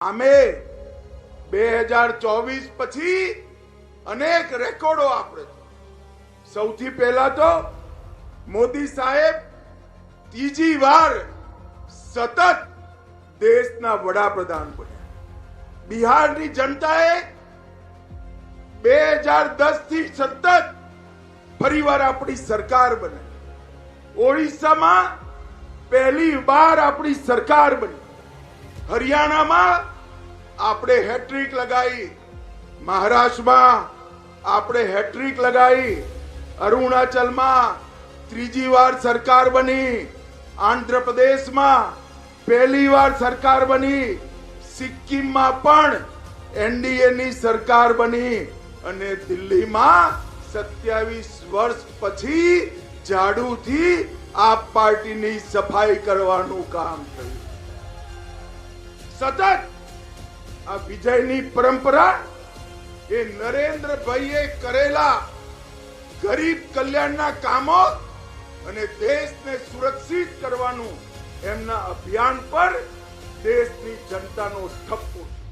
અમે બે હજાર ચોવીસ પછી અનેક રેકોર્ડો આપણે સૌથી પહેલા તો મોદી સાહેબ ત્રીજી વાર સતત દેશના વડાપ્રધાન બન્યા. બિહારની જનતાએ બે હજાર દસથી સતત ફરીવાર આપણી સરકાર બને. ઓડિશામાં પહેલી વાર આપણી સરકાર બની. હરિયાણામાં આપણે હેટ્રિક લગાવી મહારાષ્ટ્રમાં આપણે હેટ્રિક લગાવી અરુણાચલમાં ત્રીજી વાર સરકાર બની. આંધ્રપ્રદેશમાં પહેલી વાર સરકાર બની. સિક્કિમમાં પણ એનડીએ ની સરકાર બની. અને દિલ્હીમાં સત્યાવીસ વર્ષ પછી ઝાડુથી આપ પાર્ટીની સફાઈ કરવાનું કામ થયું. સતત આ વિજયની પરંપરા એ નરેન્દ્રભાઈએ કરેલા ગરીબ કલ્યાણના કામો અને દેશને સુરક્ષિત કરવાનું એમના અભિયાન પર દેશની જનતાનો ઠપકો છે.